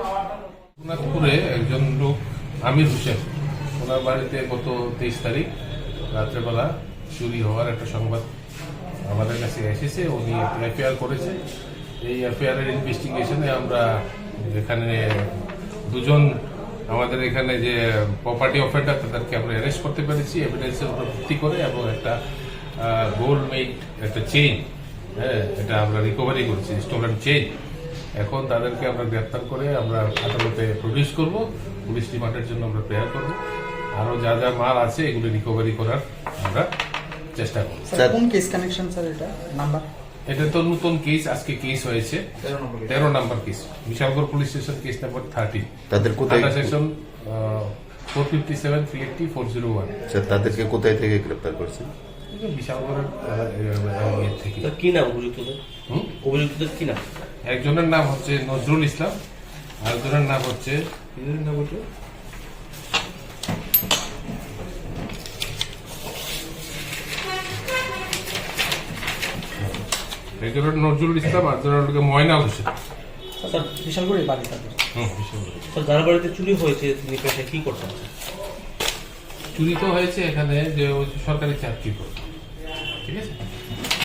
রঘুনাথপুরে একজন লোক, আমির হোসেন। ওনার বাড়িতে গত তেইশ তারিখ রাত্রেবেলা চুরি হওয়ার একটা সংবাদ আমাদের কাছে এসেছে। উনি এফআইআর করেছে। এই এফআইআর এর ইনভেস্টিগেশনে আমরা এখানে দুজন, আমাদের এখানে যে প্রপার্টি অফেন্ডার তাদেরকে আমরা অ্যারেস্ট করতে পেরেছি এভিডেন্সের উপর ভিত্তি করে এবং একটা গোল্ড মেড একটা চেইন হ্যাঁ এটা আমরা রিকভারি করেছি স্টোলেন চেইন এখন তাদেরকে আমরা গ্রেপ্তার করে আমরা আদালতে প্রডিউস করব। পুলিশ রিমান্ডের জন্য আমরা প্রেয়ার করব। আরও যা যা মাল আছে এগুলি রিকভারি করার আমরা চেষ্টা করব। কোন কেস কানেকশন স্যার এটা? নাম্বার? এটা তো নতুন কেস আজকে কেস হয়েছে। তেরো number case Bishalgarh police station case number thirty তাদের কোথায়? Section four fifty seven three eighty four zero one sir তাদেরকে কোথায় থেকে গ্রেপ্তার করছেন? বিশালগড়ের থেকে। কি নাম অভিযুক্তদের? হুম? অভিযুক্তদের কি নাম? একজনের নাম হচ্ছে নজরুল ইসলাম আরেকজনের নাম হচ্ছে নাম হচ্ছে? একজনের নজরুল ইসলাম আর একজনের ময়নাল হোসেন। স্যার বিশালগড়ের বাড়ি তাদের? স্যার যার বাড়িতে চুরি হয়েছে তিনি পেশায় কি করতেন? চুরি তো হয়েছে এখানে যে সরকারি চাকরি করে। ঠিক আছে?